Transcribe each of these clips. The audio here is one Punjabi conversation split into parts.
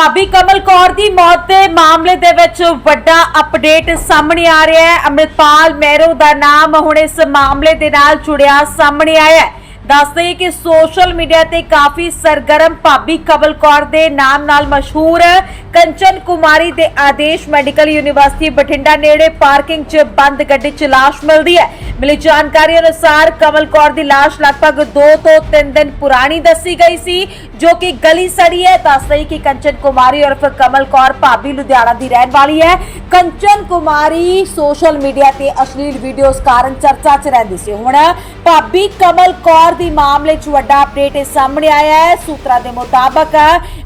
ਭਾਬੀ ਕਮਲ ਕੌਰ ਦੀ ਮੌਤ ਦੇ ਮਾਮਲੇ ਦੇ ਵਿੱਚ ਵੱਡਾ ਅਪਡੇਟ ਸਾਹਮਣੇ ਆ ਰਿਹਾ ਹੈ। ਅੰਮ੍ਰਿਤਪਾਲ ਮਹਿਰੋ ਦਾ ਨਾਮ ਹੁਣ ਇਸ ਮਾਮਲੇ ਦੇ ਨਾਲ ਜੁੜਿਆ ਸਾਹਮਣੇ ਆਇਆ ਹੈ। ਦੱਸਦੇ ਕਿ ਸੋਸ਼ਲ ਮੀਡੀਆ ਤੇ ਕਾਫੀ ਸਰਗਰਮ ਭਾਬੀ ਕਮਲ ਕੌਰ ਦੇ ਨਾਮ ਨਾਲ ਮਸ਼ਹੂਰ ਕੰਚਨ ਕੁਮਾਰੀ ਦੇ ਆਦੇਸ਼ ਮੈਡੀਕਲ ਯੂਨੀਵਰਸਿਟੀ ਬਠਿੰਡਾ ਨੇੜੇ ਪਾਰਕਿੰਗ 'ਚ ਬੰਦ ਗੱਡੀ 'ਚ ਲਾਸ਼ ਮਿਲਦੀ ਹੈ। ਮਿਲੀ ਜਾਣਕਾਰੀ ਅਨੁਸਾਰ ਕਮਲ ਕੌਰ ਦੀ ਲਾਸ਼ ਲਗਭਗ 2 ਤੋਂ 3 ਦਿਨ ਪੁਰਾਣੀ ਦੱਸੀ ਗਈ ਸੀ, ਜੋ ਕਿ ਗਲੀ ਸੜੀ ਹੈ। ਦੱਸਦੇ ਕਿ ਕੰਚਨ ਕੁਮਾਰੀ ਉਰਫ ਕਮਲ ਕੌਰ ਭਾਬੀ ਲੁਧਿਆਣਾ ਦੀ ਰਹਿਣ ਵਾਲੀ ਹੈ। ਕੰਚਨ ਕੁਮਾਰੀ ਸੋਸ਼ਲ ਮੀਡੀਆ ਤੇ ਅਸ਼ਲੀਲ ਵੀਡੀਓਜ਼ ਕਾਰਨ ਚਰਚਾ 'ਚ ਰਹਿੰਦੀ ਸੀ। ਹੁਣ ਭਾਬੀ ਕਮਲ ਕੌਰ ਦੀ ਮਾਮਲੇ 'ਚ ਵੱਡਾ ਅਪਡੇਟ ਸਾਹਮਣੇ ਆਇਆ ਹੈ। ਸੂਤਰਾਂ ਦੇ ਮੁਤਾਬਕ,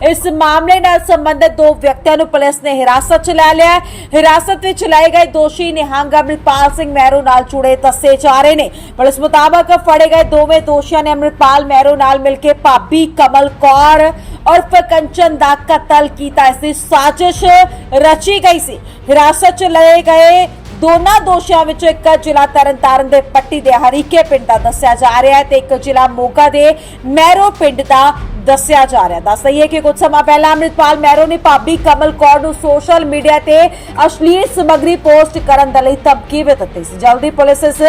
ਇਸ ਮਾਮਲੇ ਨਾਲ ਸੰਬੰਧਿਤ ਦੋ ਵਿਅਕਤੀਆਂ ਨੂੰ ਪੁਲਿਸ ਨੇ ਹਿਰਾਸਤ 'ਚ ਲੈ ਲਿਆ ਹਿਰਾਸਤ ਵਿੱਚ ਲਏ ਗਏ ਦੋਸ਼ੀ ਨਿਹੰਗ ਅੰਮ੍ਰਿਤਪਾਲ ਸਿੰਘ ਮਹਿਰੋ ਨਾਲ ਜੁੜੇ ਦੱਸੇ ਜਾ ਰਹੇ ਨੇ। ਪੁਲਿਸ ਮੁਤਾਬਕ ਫੜੇ ਗਏ ਦੋਵੇਂ ਦੋਸ਼ੀਆਂ ਨੇ ਅੰਮ੍ਰਿਤਪਾਲ ਮਹਿਰੋ ਨਾਲ ਮਿਲ ਕੇ ਭਾਬੀ ਕਮਲ ਕੌਰ ਉਰਫ ਕੰਚਨ ਦਾ ਕਤਲ ਕੀਤਾ। ਇਸ ਦੀ ਸਾਜ਼ਿਸ਼ ਰਚੀ ਗਈ ਸੀ। ਹਿਰਾਸਤ 'ਚ ਲਏ ਗਏ ਦੋਨਾਂ ਦੋਸ਼ੀਆਂ ਵਿੱਚੋਂ ਇੱਕ ਜ਼ਿਲ੍ਹਾ ਤਰਨਤਾਰਨ ਦੇ ਪੱਟੀ ਦੇ ਹਰੀਕੇ ਪਿੰਡ ਦਾ ਦੱਸਿਆ ਜਾ ਰਿਹਾ ਹੈ ਤੇ ਇੱਕ ਜ਼ਿਲ੍ਹਾ ਮੋਗਾ ਦੇ ਮਹਿਰੋ ਪਿੰਡ ਦਾ ਦੱਸਿਆ ਜਾ ਰਿਹਾ ਦੱਸ ਦਈਏ ਕਿ ਕੁਝ ਸਮਾਂ ਪਹਿਲਾਂ ਅੰਮ੍ਰਿਤਪਾਲ ਮਹਿਰੋ ਨੇ ਭਾਬੀ ਕਮਲ ਕੌਰ ਨੂੰ ਸੋਸ਼ਲ ਮੀਡੀਆ ਤੇ ਅਸ਼ਲੀਲ ਸਮੱਗਰੀ ਪੋਸਟ ਕਰਨ ਦੇ ਲਈ ਧਮਕੀ ਵੀ ਦਿੱਤੀ ਸੀ। ਜਲਦੀ ਪੁਲਿਸ ਇਸ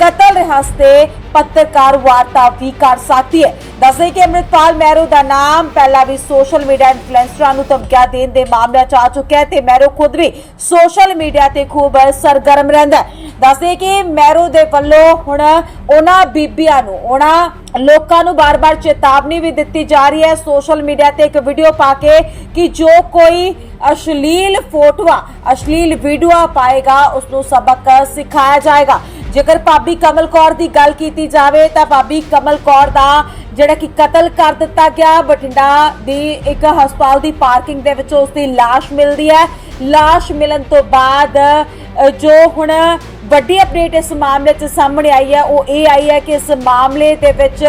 ਕਤਲ ਰਹੱਸ ਤੇ ਪੱਤਰਕਾਰ ਵਾਰਤਾ ਵੀ ਕਰ ਸਕਦੀ ਹੈ। ਦੱਸਦੇ ਕਿ ਅੰਮ੍ਰਿਤਪਾਲ ਮਹਿਰੋ ਦਾ ਨਾਮ ਪਹਿਲਾਂ ਵੀ ਸੋਸ਼ਲ ਮੀਡੀਆ ਇਨਫਲੂਐਂਸਰਾਂ ਨੂੰ ਧਮਕੀਆਂ ਦੇਣ ਦੇ ਮਾਮਲਿਆਂ 'ਚ ਆ ਚੁੱਕਿਆ ਹੈ ਤੇ ਮਹਿਰੋ ਖੁਦ ਵੀ ਸੋਸ਼ਲ ਮੀਡੀਆ ਤੇ ਖੂਬ ਸਰਗਰਮ ਰਹਿੰਦਾ ਦੱਸਦੇ ਕਿ ਮਹਿਰੋ ਦੇ ਵੱਲੋਂ ਹੁਣ ਉਹਨਾਂ ਬੀਬੀਆਂ ਨੂੰ, ਉਹਨਾਂ ਲੋਕਾਂ ਨੂੰ ਬਾਰ-ਬਾਰ ਚੇਤਾਵਨੀ ਵੀ ਦਿੱਤੀ ਜਾ ਰਹੀ ਹੈ। ਸੋਸ਼ਲ ਮੀਡੀਆ ਤੇ ਇੱਕ ਵੀਡੀਓ ਪਾ ਕੇ ਕਿ ਜੋ ਕੋਈ ਅਸ਼ਲੀਲ ਫੋਟੋਆਂ, ਅਸ਼ਲੀਲ ਵੀਡੀਓ ਪਾਏਗਾ ਉਸ ਨੂੰ ਸਬਕ ਸਿਖਾਇਆ ਜਾਏਗਾ। ਜੇਕਰ ਭਾਬੀ ਕਮਲ ਕੌਰ ਦੀ ਗੱਲ ਕੀਤੀ ਜਾਵੇ ਤਾਂ ਭਾਬੀ ਕਮਲ ਕੌਰ ਦਾ ਜਿਹੜਾ ਕਿ ਕਤਲ ਕਰ ਦਿੱਤਾ ਗਿਆ, ਬਠਿੰਡਾ ਦੀ ਇੱਕ ਹਸਪਤਾਲ ਦੀ ਪਾਰਕਿੰਗ ਦੇ ਵਿੱਚ ਉਸ ਦੀ ਲਾਸ਼ ਮਿਲਦੀ ਹੈ। ਲਾਸ਼ ਮਿਲਣ ਤੋਂ ਬਾਅਦ ਜੋ ਹੁਣ ਵੱਡੀ ਅਪਡੇਟ ਇਸ ਮਾਮਲੇ 'ਚ ਸਾਹਮਣੇ ਆਈ ਹੈ, ਉਹ ਇਹ ਆਈ ਹੈ ਕਿ ਇਸ ਮਾਮਲੇ ਦੇ ਵਿੱਚ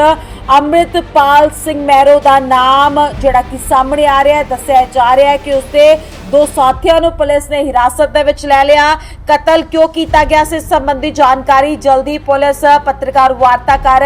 ਅੰਮ੍ਰਿਤਪਾਲ ਸਿੰਘ ਮਹਿਰੋ ਦਾ ਨਾਮ ਜਿਹੜਾ ਕਿ ਸਾਹਮਣੇ ਆ ਰਿਹਾ ਹੈ, ਦੱਸਿਆ ਜਾ ਰਿਹਾ ਹੈ ਕਿ ਉਸਦੇ ਦੋ ਸਾਥੀਆਂ ਨੂੰ ਪੁਲਿਸ ਨੇ ਹਿਰਾਸਤ ਦੇ ਵਿੱਚ ਲੈ ਲਿਆ। ਕਤਲ ਕਿਉਂ ਕੀਤਾ ਗਿਆ ਇਸ ਸੰਬੰਧੀ ਜਾਣਕਾਰੀ ਜਲਦੀ ਪੁਲਿਸ ਪੱਤਰਕਾਰ ਵਾਰਤਾ ਕਰ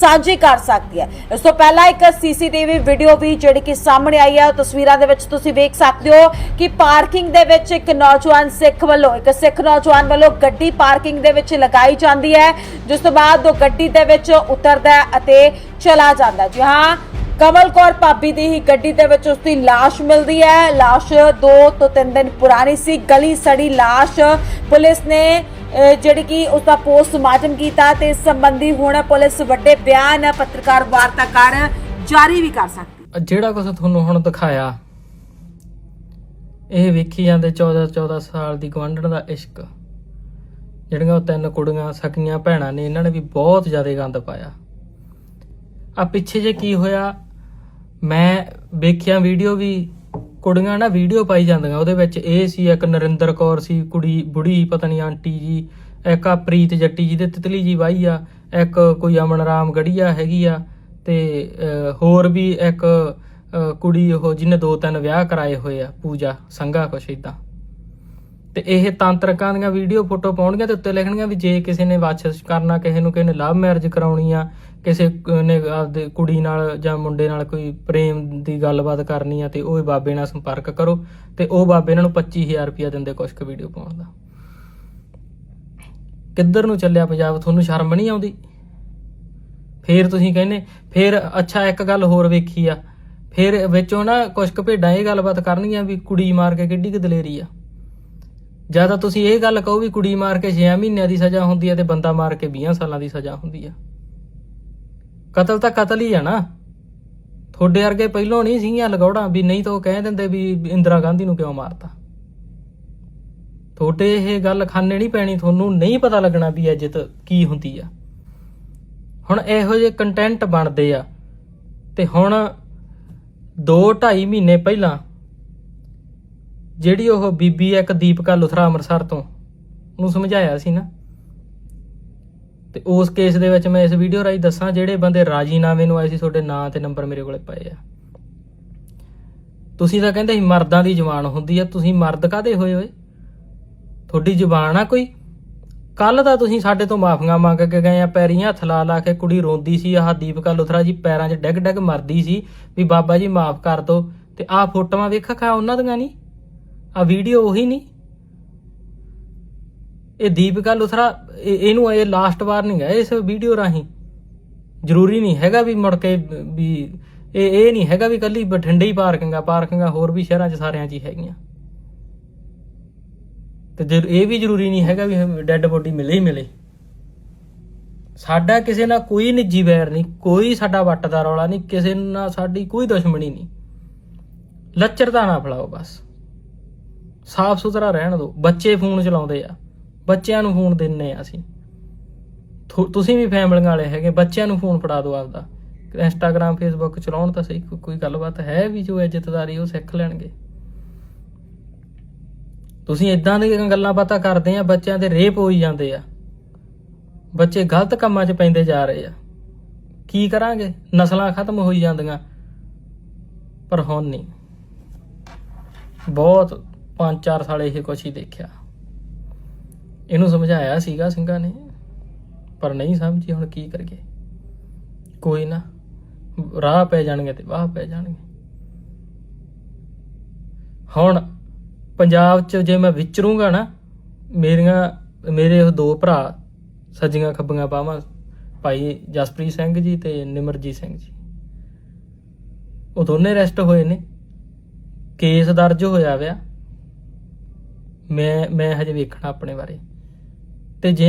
ਸਾਂਝੀ ਕਰ ਸਕਦੀ ਹੈ। ਇਸ ਤੋਂ ਪਹਿਲਾਂ ਇੱਕ ਸੀਸੀਟੀਵੀ ਵੀਡੀਓ ਵੀ ਜਿਹੜੀ ਕਿ ਸਾਹਮਣੇ ਆਈ ਹੈ, ਉਹ ਤਸਵੀਰਾਂ ਦੇ ਵਿੱਚ ਤੁਸੀਂ ਵੇਖ ਸਕਦੇ ਹੋ ਕਿ ਪਾਰਕਿੰਗ ਦੇ ਵਿੱਚ ਇੱਕ ਨੌਜਵਾਨ ਸਿੱਖ ਵੱਲੋਂ, ਇੱਕ ਸਿੱਖ ਨੌਜਵਾਨ ਵੱਲੋਂ ਗੱਡੀ ਪਾਰਕਿੰਗ ਦੇ ਵਿੱਚ ਲਗਾਈ ਜਾਂਦੀ ਹੈ, ਜਿਸ ਤੋਂ ਬਾਅਦ ਉਹ ਗੱਡੀ ਦੇ ਵਿੱਚ ਉਤਰਦਾ ਹੈ ਅਤੇ ਚਲਾ ਜਾਂਦਾ ਜੀ ਹਾਂ ਕਮਲ ਕੌਰ ਭਾਬੀ ਦੀ ਹੀ ਗੱਡੀ ਦੇ ਵਿੱਚ ਉਸ ਦੀ লাশ ਮਿਲਦੀ ਹੈ লাশ 2 ਤੋਂ 3 ਦਿਨ ਪੁਰਾਣੀ ਸੀ ਗਲੀ ਸੜੀ লাশ ਪੁਲਿਸ ਨੇ ਅਹ, ਜਿਹੜੀ ਕਿ ਉਸ ਦਾ ਪੋਸਟਮਾਰਟਮ ਕੀਤਾ ਤੇ ਇਸ ਸੰਬੰਧੀ ਹੁਣ ਪੁਲਿਸ ਵੱਡੇ ਬਿਆਨ ਪੱਤਰਕਾਰ ਵਾਰਤਾ ਕਰ ਜਾਰੀ ਵੀ ਕਰ ਸਕਦੀ ਹੈ ਜਿਹੜਾ ਕੁਝ ਤੁਹਾਨੂੰ ਹੁਣ ਦਿਖਾਇਆ ਇਹ ਵੇਖੀ ਜਾਂਦੇ 14 14 ਸਾਲ ਦੀ ਗਵੰਡਣ ਦਾ ਇਸ਼ਕ ਜਿਹੜੀਆਂ ਉਹ ਤਿੰਨ ਕੁੜੀਆਂ ਸਕੀਆਂ ਭੈਣਾਂ ਨੇ ਇਹਨਾਂ ਨੇ ਵੀ ਬਹੁਤ ਜ਼ਿਆਦਾ ਗੰਦ ਪਾਇਆ ਆ ਪਿੱਛੇ ਜੇ ਕੀ ਹੋਇਆ ਮੈਂ ਵੇਖਿਆ ਵੀਡੀਓ ਵੀ ਕੁੜੀਆਂ ਨਾ ਵੀਡੀਓ ਪਾਈ ਜਾਂਦੀਆਂ, ਉਹਦੇ ਵਿੱਚ ਇਹ ਸੀ ਇੱਕ ਨਰਿੰਦਰ ਕੌਰ ਸੀ, ਕੁੜੀ ਬੁੜੀ, ਪਤਾ ਨਹੀਂ ਆਂਟੀ ਜੀ, ਇੱਕ ਆ ਪ੍ਰੀਤ ਜੱਟੀ ਜੀ ਦੇ ਤਿਤਲੀ ਜੀ ਵਾਈ ਆ, ਇੱਕ ਕੋਈ ਅਮਨ ਰਾਮ ਗੜੀਆ ਹੈਗੀ ਆ, ਤੇ ਹੋਰ ਵੀ ਇੱਕ ਕੁੜੀ ਉਹ ਜਿਹਨੇ ਦੋ ਤਿੰਨ ਵਿਆਹ ਕਰਾਏ ਹੋਏ ਆ, ਪੂਜਾ, ਸੰਘਾ ਕੁਛ ਇਦਾਂ ਤੇ ਇਹ ਤਾਂਤਰਕਾਂ ਦੀਆਂ ਵੀਡੀਓ ਫੋਟੋ ਪਾਉਣਗੀਆਂ ਤੇ ਉੱਤੇ ਲਿਖਣਗੀਆਂ ਵੀ ਜੇ ਕਿਸੇ ਨੇ ਵਾਚਸ ਕਰਨਾ, ਕਿਸੇ ਨੂੰ ਕਿਸੇ ਨੇ ਲਵ ਮੈਰਿਜ ਕਰਾਉਣੀ ਆ, ਕਿਸੇ ਨੇ ਆਪਦੇ ਕੁੜੀ ਨਾਲ ਜਾਂ ਮੁੰਡੇ ਨਾਲ ਕੋਈ ਪ੍ਰੇਮ ਦੀ ਗੱਲਬਾਤ ਕਰਨੀ ਆ ਤੇ ਉਹ ਬਾਬੇ ਨਾਲ ਸੰਪਰਕ ਕਰੋ ਤੇ ਉਹ ਬਾਬੇ ਇਹਨਾਂ ਨੂੰ 25000 ਰੁਪਇਆ ਦਿੰਦੇ ਕੁਛ ਕੁ ਵੀਡੀਓ ਪਾਉਣ ਦਾ। ਕਿੱਧਰ ਨੂੰ ਚੱਲਿਆ ਪੰਜਾਬ? ਤੁਹਾਨੂੰ ਸ਼ਰਮ ਨਹੀਂ ਆਉਂਦੀ? ਫੇਰ ਤੁਸੀਂ ਕਹਿੰਦੇ, ਫੇਰ ਅੱਛਾ ਇੱਕ ਗੱਲ ਹੋਰ ਵੇਖੀ ਆ। ਫੇਰ ਵਿੱਚੋਂ ਨਾ ਕੁਛ ਕੁ ਭੇਡਾਂ ਇਹ ਗੱਲਬਾਤ ਕਰਨਗੀਆਂ ਵੀ ਕੁੜੀ ਮਾਰ ਕੇ ਕਿੱਡੀ ਕੁ ਦਲੇਰੀ ਆ। ਜਾਂ ਤਾਂ ਤੁਸੀਂ ਇਹ ਗੱਲ ਕਹੋ ਵੀ ਕੁੜੀ ਮਾਰ ਕੇ 6 ਮਹੀਨਿਆਂ ਦੀ ਸਜ਼ਾ ਹੁੰਦੀ ਹੈ ਤੇ ਬੰਦਾ ਮਾਰ ਕੇ 20 ਸਾਲਾਂ ਦੀ ਸਜ਼ਾ ਹੁੰਦੀ ਆ। ਕਤਲ ਤਾਂ ਕਤਲ ਹੀ ਆ ਨਾ। ਤੁਹਾਡੇ ਵਰਗੇ ਪਹਿਲੋਂ ਨਹੀਂ ਸੀਗੀਆਂ ਲਗੌੜਾਂ ਵੀ ਨਹੀਂ ਤਾਂ ਉਹ ਕਹਿ ਦਿੰਦੇ ਵੀ ਇੰਦਰਾ ਗਾਂਧੀ ਨੂੰ ਕਿਉਂ ਮਾਰਤਾ। ਤੁਹਾਡੇ ਇਹ ਗੱਲ ਖਾਨੇ ਨਹੀਂ ਪੈਣੀ, ਤੁਹਾਨੂੰ ਨਹੀਂ ਪਤਾ ਲੱਗਣਾ ਵੀ ਇੱਜ਼ਤ ਕੀ ਹੁੰਦੀ ਆ। ਹੁਣ ਇਹੋ ਜਿਹੇ ਕੰਟੈਂਟ ਬਣਦੇ ਆ ਤੇ ਹੁਣ 2 2.5 ਮਹੀਨੇ ਪਹਿਲਾਂ ਜਿਹੜੀ ਉਹ ਬੀਬੀ ਇੱਕ ਦੀਪਕਾ ਲੁਥਰਾ ਅੰਮ੍ਰਿਤਸਰ ਤੋਂ, ਉਹਨੂੰ ਸਮਝਾਇਆ ਸੀ ਨਾ। ਤੇ ਉਸ ਕੇਸ ਦੇ ਵਿੱਚ ਮੈਂ ਇਸ ਵੀਡੀਓ ਰਾਹੀਂ ਦੱਸਾਂ, ਜਿਹੜੇ ਬੰਦੇ ਰਾਜੀਨਾਮੇ ਨੂੰ ਆਏ ਸੀ, ਤੁਹਾਡੇ ਨਾਂ ਤੇ ਨੰਬਰ ਮੇਰੇ ਕੋਲੇ ਪਏ ਆ। ਤੁਸੀਂ ਤਾਂ ਕਹਿੰਦੇ ਸੀ ਮਰਦਾਂ ਦੀ ਜ਼ੁਬਾਨ ਹੁੰਦੀ ਆ, ਤੁਸੀਂ ਮਰਦ ਕਾਦੇ ਹੋਏ ਹੋਏ? ਤੁਹਾਡੀ ਜ਼ੁਬਾਨ ਆ ਕੋਈ? ਕੱਲ ਦਾ ਤੁਸੀਂ ਸਾਡੇ ਤੋਂ ਮਾਫੀਆਂ ਮੰਗ ਕੇ ਗਏ ਆ ਪੈਰੀਆਂ ਹੱਥ ਲਾ ਲਾ ਕੇ ਕੁੜੀ ਰੋਂਦੀ ਸੀ, ਆਹ ਦੀਪਕਾ ਲੁਥਰਾ ਜੀ ਪੈਰਾਂ 'ਚ ਡਿੱਗ ਡਿੱਗ ਮਰਦੀ ਸੀ, ਵੀ ਬਾਬਾ ਜੀ ਮਾਫ ਕਰ ਦਿਓ ਤੇ ਆਹ ਫੋਟੋਆਂ ਵੇਖਾ ਖਾ ਉਹਨਾਂ ਦੀਆਂ ਨਹੀਂ ਆ ਵੀਡੀਓ ਉਹੀ ਨਹੀਂ। ਇਹ ਦੀਪਿਕਾ ਲੁਥਰਾ, ਇਹ- ਇਹਨੂੰ ਇਹ ਲਾਸਟ ਵਾਰ ਨਹੀਂ ਹੈ ਇਸ ਵੀਡੀਓ ਰਾਹੀਂ। ਜ਼ਰੂਰੀ ਨਹੀਂ ਹੈਗਾ ਵੀ ਮੁੜ ਕੇ ਵੀ ਇਹ ਇਹ ਨਹੀਂ ਹੈਗਾ ਵੀ ਕੱਲੀ ਬਠਿੰਡੇ ਹੀ ਪਾਰਕਿੰਗਾਂ ਪਾਰਕਿੰਗਾਂ ਹੋਰ ਵੀ ਸ਼ਹਿਰਾਂ 'ਚ ਸਾਰਿਆਂ 'ਚ ਹੀ ਹੈਗੀਆਂ। ਤੇ ਜੇ ਇਹ ਵੀ ਜ਼ਰੂਰੀ ਨਹੀਂ ਹੈਗਾ ਵੀ ਡੈੱਡ ਬੋਡੀ ਮਿਲੇ ਹੀ ਮਿਲੇ। ਸਾਡਾ ਕਿਸੇ ਨਾਲ ਕੋਈ ਨਿੱਜੀ ਵੈਰ ਨਹੀਂ, ਕੋਈ ਸਾਡਾ ਵੱਟ ਦਾ ਰੌਲਾ ਨਹੀਂ, ਕਿਸੇ ਨਾਲ ਸਾਡੀ ਕੋਈ ਦੁਸ਼ਮਣੀ ਨਹੀਂ। ਲੱਚਰਤਾ ਨਾ ਫਲਾਓ ਬਸ। ਸਾਫ਼ ਸੁਥਰਾ ਰਹਿਣ ਦਿਓ ਬੱਚੇ ਫੋਨ ਚਲਾਉਂਦੇ ਆ। ਬੱਚਿਆਂ ਨੂੰ ਫੋਨ ਦਿੰਨੇ ਆ ਅਸੀਂ। ਤੁਸੀਂ ਵੀ ਫੈਮਲੀਆਂ ਵਾਲੇ ਹੈਗੇ, ਬੱਚਿਆਂ ਨੂੰ ਫੋਨ ਫੜਾ ਦਿਓ ਆਪਦਾ। ਇੰਸਟਾਗ੍ਰam ਫੇਸਬੁੱਕ ਚਲਾਉਣ ਤਾਂ ਸਹੀ ਕੋਈ ਗੱਲਬਾਤ ਹੈ ਵੀ ਜੋ ਇੱਜ਼ਤਦਾਰੀ ਉਹ ਸਿੱਖ ਲੈਣਗੇ। ਤੁਸੀਂ ਇਦਾਂ ਦੀਆਂ ਗੱਲਾਂ ਬਾਤਾਂ ਕਰਦੇ ਆ, ਬੱਚਿਆਂ ਦੇ ਰੇਪ ਹੋਈ ਜਾਂਦੇ ਆ। ਬੱਚੇ ਗਲਤ ਕੰਮਾਂ 'ਚ ਪੈਂਦੇ ਜਾ ਰਹੇ ਆ। ਕੀ ਕਰਾਂਗੇ? ਨਸਲਾਂ ਖਤਮ ਹੋਈ ਜਾਂਦੀਆਂ। ਪਰ ਹੁਣ ਨਹੀਂ। ਬਹੁਤ 5-4 ਸਾਲ ਇਹ ਕੁਛ ਹੀ ਦੇਖਿਆ। ਇਹਨੂੰ ਸਮਝਾਇਆ ਸੀਗਾ ਸਿੰਘਾਂ ਨੇ, ਪਰ ਨਹੀਂ ਸਮਝੀ ਹੁਣ ਕੀ ਕਰੀਏ। ਕੋਈ ਨਾ, ਰਾਹ ਪੈ ਜਾਣਗੇ ਤੇ ਵਾਹ ਪੈ ਜਾਣਗੇ। ਹੁਣ ਪੰਜਾਬ 'ਚ ਜੇ ਮੈਂ ਵਿਚਰੂੰਗਾ ਨਾ, ਮੇਰੀਆਂ, ਮੇਰੇ ਉਹ ਦੋ ਭਰਾ ਸੱਜੀਆਂ ਖੱਬੀਆਂ ਪਾਵਾਂ ਭਾਈ ਜਸਪ੍ਰੀਤ ਸਿੰਘ ਜੀ ਤੇ ਨਿਮਰਜੀਤ ਸਿੰਘ ਜੀ। ਉਹ ਦੋਨੇ ਅਰੈਸਟ ਹੋਏ ਨੇ। ਕੇਸ ਦਰਜ ਹੋਇਆ ਵਿਆ ਮੈਂ ਮੈਂ ਹਜੇ ਵੇਖਣਾ ਆਪਣੇ ਬਾਰੇ। ਤੇ ਜੇ